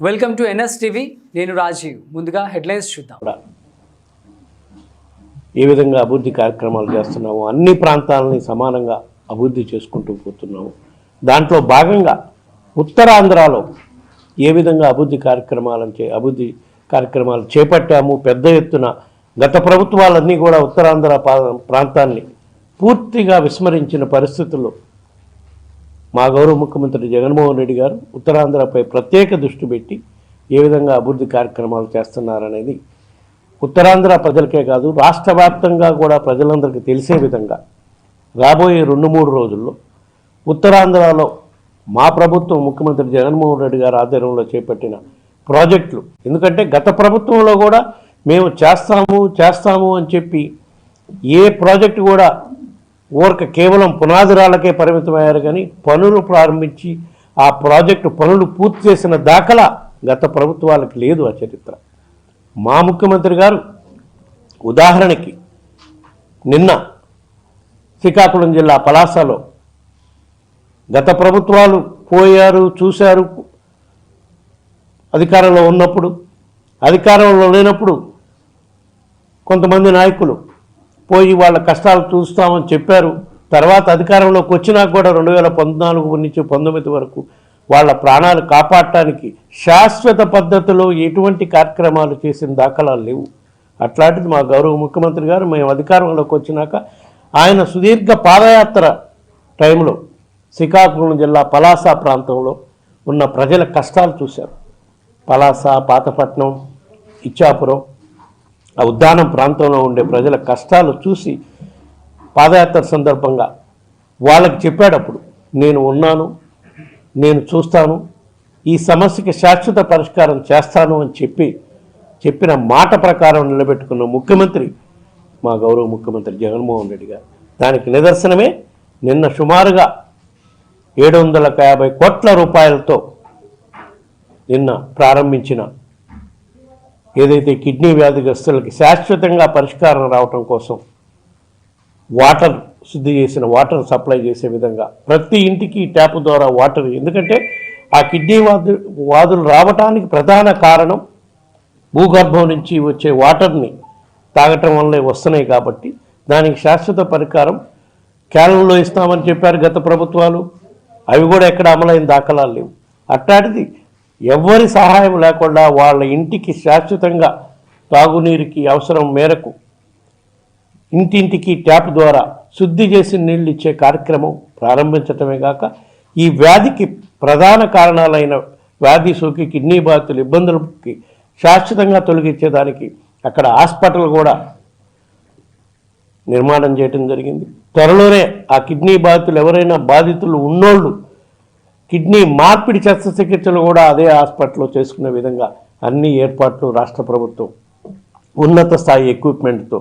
Welcome to NS TV నేను రాజీవ్. ముందుగా headlines చూద్దాం. కూడా ఏ విధంగా అభివృద్ధి కార్యక్రమాలు చేస్తున్నాము అన్ని ప్రాంతాలని సమానంగా అభివృద్ధి చేసుకుంటూ పోతున్నాము. దాంట్లో భాగంగా ఉత్తరాంధ్రలో ఏ విధంగా అభివృద్ధి కార్యక్రమాలను చే అభివృద్ధి కార్యక్రమాలు చేపట్టాము పెద్ద ఎత్తున గత ప్రభుత్వాలన్నీ కూడా ఉత్తరాంధ్ర ప్రాంతాన్ని పూర్తిగా విస్మరించిన పరిస్థితుల్లో మా గౌరవ ముఖ్యమంత్రి జగన్మోహన్ రెడ్డి గారు ఉత్తరాంధ్రపై ప్రత్యేక దృష్టి పెట్టి ఏ విధంగా అభివృద్ధి కార్యక్రమాలు చేస్తున్నారనేది ఉత్తరాంధ్ర ప్రజలకే కాదు రాష్ట్ర వ్యాప్తంగా కూడా ప్రజలందరికీ తెలిసే విధంగా రాబోయే రెండు మూడు రోజుల్లో ఉత్తరాంధ్రలో మా ప్రభుత్వం ముఖ్యమంత్రి జగన్మోహన్ రెడ్డి గారు ఆధ్వర్యంలో చేపట్టిన ప్రాజెక్టులు. ఎందుకంటే గత ప్రభుత్వంలో కూడా మేము చేస్తాము చేస్తాము అని చెప్పి ఏ ప్రాజెక్టు కూడా ఊరక కేవలం పునాదిరాలకే పరిమితమయ్యారు కానీ పనులు ప్రారంభించి ఆ ప్రాజెక్టు పనులు పూర్తి చేసిన దాఖలా గత ప్రభుత్వాలకు లేదు ఆ చరిత్ర. మా ముఖ్యమంత్రి గారు ఉదాహరణకి నిన్న శ్రీకాకుళం జిల్లా పలాసలో గత ప్రభుత్వాలు పోయారు చూశారు అధికారంలో ఉన్నప్పుడు అధికారంలో లేనప్పుడు కొంతమంది నాయకులు పోయి వాళ్ళ కష్టాలు చూస్తామని చెప్పారు. తర్వాత అధికారంలోకి వచ్చినా కూడా రెండు వేల పద్నాలుగు నుంచి పంతొమ్మిది వరకు వాళ్ళ ప్రాణాలు కాపాడటానికి శాశ్వత పద్ధతిలో ఎటువంటి కార్యక్రమాలు చేసిన దాఖలాలు లేవు. అట్లాంటిది మా గౌరవ ముఖ్యమంత్రి గారు మేము అధికారంలోకి వచ్చినాక ఆయన సుదీర్ఘ పాదయాత్ర టైంలో శ్రీకాకుళం జిల్లా పలాస ప్రాంతంలో ఉన్న ప్రజల కష్టాలు చూశారు. పలాస పాతపట్నం ఇచ్చాపురం ఆ ఉద్దానం ప్రాంతంలో ఉండే ప్రజల కష్టాలు చూసి పాదయాత్ర సందర్భంగా వాళ్ళకి చెప్పాడప్పుడు నేను ఉన్నాను నేను చూస్తాను ఈ సమస్యకి శాశ్వత పరిష్కారం చేస్తాను అని చెప్పి చెప్పిన మాట ప్రకారం నిలబెట్టుకున్న ముఖ్యమంత్రి మా గౌరవ ముఖ్యమంత్రి జగన్మోహన్ రెడ్డి గారు దానికి నిదర్శనమే నిన్న సుమారుగా ఏడు వందల యాభై కోట్ల రూపాయలతో నిన్న ప్రారంభించిన ఏదైతే కిడ్నీ వ్యాధిగ్రస్తులకి శాశ్వతంగా పరిష్కారం రావటం కోసం వాటర్ శుద్ధి చేసిన వాటర్ సప్లై చేసే విధంగా ప్రతి ఇంటికి ట్యాప్ ద్వారా వాటర్ ఎందుకంటే ఆ కిడ్నీ వాదు వాదులు రావటానికి ప్రధాన కారణం భూగర్భం నుంచి వచ్చే వాటర్ని తాగటం వల్లే వస్తున్నాయి కాబట్టి దానికి శాశ్వత పరికారం కేరళలో ఇస్తామని చెప్పారు గత ప్రభుత్వాలు. అవి కూడా ఎక్కడ అమలైన దాఖలాలు లేవు. అట్లాంటిది ఎవరి సహాయం లేకుండా వాళ్ళ ఇంటికి శాశ్వతంగా తాగునీరుకి అవసరం మేరకు ఇంటింటికి ట్యాప్ ద్వారా శుద్ధి చేసి నీళ్ళు ఇచ్చే కార్యక్రమం ప్రారంభించటమే కాక ఈ వ్యాధికి ప్రధాన కారణాలైన వ్యాధి సోకి కిడ్నీ బాధితులు ఇబ్బందులకి శాశ్వతంగా తొలగించేదానికి అక్కడ హాస్పిటల్ కూడా నిర్మాణం చేయడం జరిగింది. త్వరలోనే ఆ కిడ్నీ బాధితులు ఎవరైనా బాధితులు ఉన్నోళ్ళు కిడ్నీ మార్పిడి శస్త్రచికిత్సలు కూడా అదే హాస్పిటల్లో చేసుకునే విధంగా అన్ని ఏర్పాట్లు రాష్ట్ర ప్రభుత్వం ఉన్నత స్థాయి ఎక్విప్మెంట్తో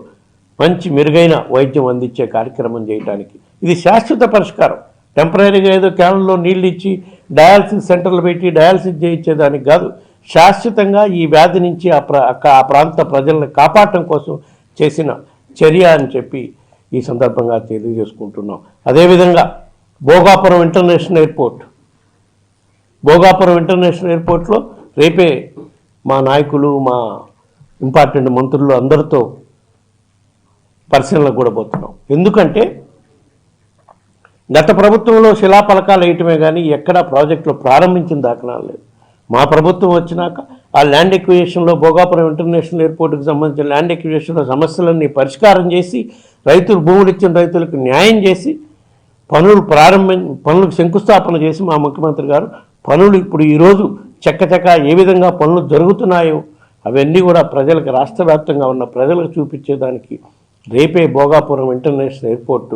మంచి మెరుగైన వైద్యం అందించే కార్యక్రమం చేయడానికి ఇది శాశ్వత పరిష్కారం. టెంపరీగా ఏదో క్యాన్లో నీళ్ళు ఇచ్చి డయాలసిస్ సెంటర్లు పెట్టి డయాలసిస్ చేయించేదానికి కాదు. శాశ్వతంగా ఈ వ్యాధి నుంచి ఆ ప్ర ఆ ప్రాంత ప్రజలను కాపాడటం కోసం చేసిన చర్య అని చెప్పి ఈ సందర్భంగా తెలియజేసుకుంటున్నాం. అదేవిధంగా Bhogapuram international airport Bhogapuram international ఎయిర్పోర్ట్లో రేపే మా నాయకులు మా ఇంపార్టెంట్ మంత్రులు అందరితో పరిశీలనకు కూడా పోతున్నాం. ఎందుకంటే గత ప్రభుత్వంలో శిలాఫలకాలు వేయటమే కానీ ఎక్కడా ప్రాజెక్టులు ప్రారంభించిన దాఖలాలు లేదు మా ప్రభుత్వం వచ్చినాక ఆ ల్యాండ్ ఎక్విజేషన్లో భోగాపురం ఇంటర్నేషనల్ ఎయిర్పోర్ట్కి సంబంధించిన ల్యాండ్ ఎక్విజేషన్లో సమస్యలన్నీ పరిష్కారం చేసి రైతులు భూములు ఇచ్చిన రైతులకు న్యాయం చేసి పనులు ప్రారంభం పనులకు శంకుస్థాపన చేసి మా ముఖ్యమంత్రి గారు పనులు ఇప్పుడు ఈరోజు చక్కచక్క ఏ విధంగా పనులు జరుగుతున్నాయో అవన్నీ కూడా ప్రజలకు రాష్ట్ర వ్యాప్తంగా ఉన్న ప్రజలకు చూపించేదానికి రేపే భోగాపురం ఇంటర్నేషనల్ ఎయిర్పోర్టు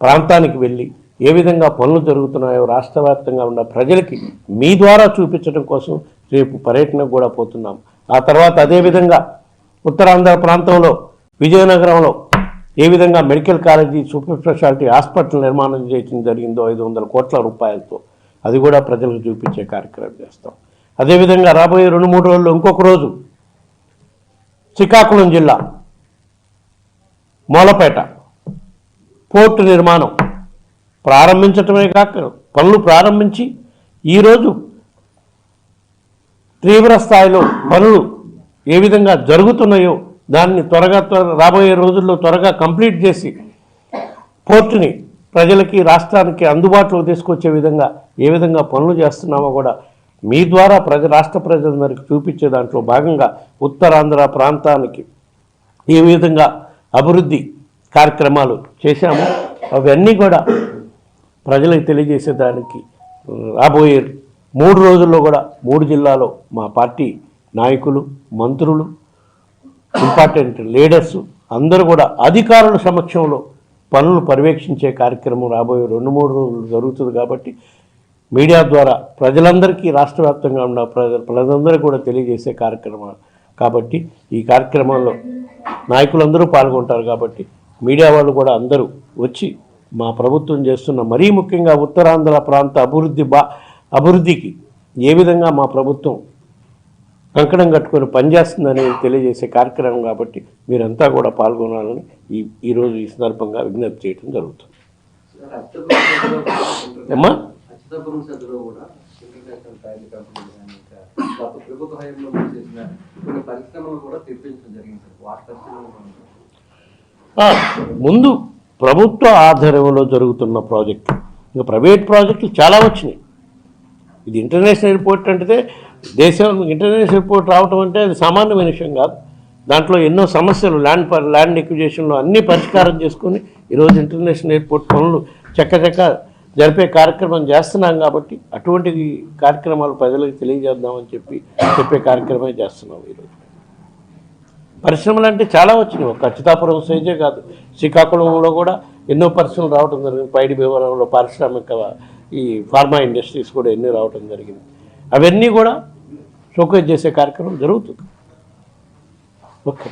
ప్రాంతానికి వెళ్ళి ఏ విధంగా పనులు జరుగుతున్నాయో రాష్ట్ర వ్యాప్తంగా ఉన్న ప్రజలకి మీ ద్వారా చూపించడం కోసం రేపు పర్యటనకు కూడా పోతున్నాం. ఆ తర్వాత అదేవిధంగా ఉత్తరాంధ్ర ప్రాంతంలో విజయనగరంలో ఏ విధంగా medical college super speciality hospital నిర్మాణం చేయడం జరిగిందో ఐదు వందల కోట్ల రూపాయలతో అది కూడా ప్రజలకు చూపించే కార్యక్రమం చేస్తాం. అదేవిధంగా రాబోయే రెండు మూడు రోజుల్లో ఇంకొక రోజు శ్రీకాకుళం జిల్లా మూలపేట పోర్టు నిర్మాణం ప్రారంభించటమే కాక పనులు ప్రారంభించి ఈరోజు తీవ్ర స్థాయిలో పనులు ఏ విధంగా జరుగుతున్నాయో దాన్ని త్వరగా త్వర రాబోయే రోజుల్లో త్వరగా కంప్లీట్ చేసి పోర్టుని ప్రజలకి రాష్ట్రానికి అందుబాటులో తీసుకొచ్చే విధంగా ఏ విధంగా పనులు చేస్తున్నామో కూడా మీ ద్వారా ప్రజ రాష్ట్ర ప్రజలందరికీ చూపించే దాంట్లో భాగంగా ఉత్తరాంధ్ర ప్రాంతానికి ఏ విధంగా అభివృద్ధి కార్యక్రమాలు చేశామో అవన్నీ కూడా ప్రజలకు తెలియజేసేదానికి రాబోయే మూడు రోజుల్లో కూడా మూడు జిల్లాలో మా పార్టీ నాయకులు మంత్రులు ఇంపార్టెంట్ లీడర్స్ అందరూ కూడా అధికారుల సమక్షంలో పనులు పర్యవేక్షించే కార్యక్రమం రాబోయే రెండు మూడు రోజులు జరుగుతుంది కాబట్టి మీడియా ద్వారా ప్రజలందరికీ రాష్ట్ర వ్యాప్తంగా ఉన్న ప్రజలందరూ కూడా తెలియజేసే కార్యక్రమం కాబట్టి ఈ కార్యక్రమంలో నాయకులందరూ పాల్గొంటారు కాబట్టి మీడియా వాళ్ళు కూడా అందరూ వచ్చి మా ప్రభుత్వం చేస్తున్న మరీ ముఖ్యంగా ఉత్తరాంధ్ర ప్రాంత అభివృద్ధి బా అభివృద్ధికి ఏ విధంగా మా ప్రభుత్వం కంకణం కట్టుకొని పనిచేస్తుందని తెలియజేసే కార్యక్రమం కాబట్టి మీరంతా కూడా పాల్గొనాలని ఈ ఈరోజు ఈ సందర్భంగా విజ్ఞప్తి చేయడం జరుగుతుంది. అమ్మా? ముందు ప్రభుత్వ ఆధ్వర్యంలో జరుగుతున్న ప్రాజెక్టు. ఇంకా ప్రైవేట్ ప్రాజెక్టులు చాలా వచ్చినాయి. ఇది ఇంటర్నేషనల్ ఎయిర్పోర్ట్ అంటే దేశం ఇంటర్నేషనల్ ఎయిర్పోర్ట్ రావటం అంటే అది సామాన్యమైన విషయం కాదు. దాంట్లో ఎన్నో సమస్యలు ల్యాండ్ పర్ ల్యాండ్ ఎక్విజేషన్లో అన్నీ పరిష్కారం చేసుకొని ఈరోజు ఇంటర్నేషనల్ ఎయిర్పోర్ట్ పనులు చక్కచక్క జరిపే కార్యక్రమం చేస్తున్నాం కాబట్టి అటువంటి కార్యక్రమాలు ప్రజలకు తెలియజేద్దామని చెప్పి చెప్పే కార్యక్రమమే చేస్తున్నాం ఈరోజు. పరిశ్రమలు అంటే చాలా వచ్చినాయి. ఒక ఖచ్చితాపురం సైజే కాదు. శ్రీకాకుళంలో కూడా ఎన్నో పరిశ్రమలు రావడం జరిగింది. పైడి భీమవరంలో పారిశ్రామిక ఈ ఫార్మా ఇండస్ట్రీస్ కూడా ఎన్ని రావడం జరిగింది. అవన్నీ కూడా షోకేజ్ చేసే కార్యక్రమం జరుగుతుంది. ఓకే.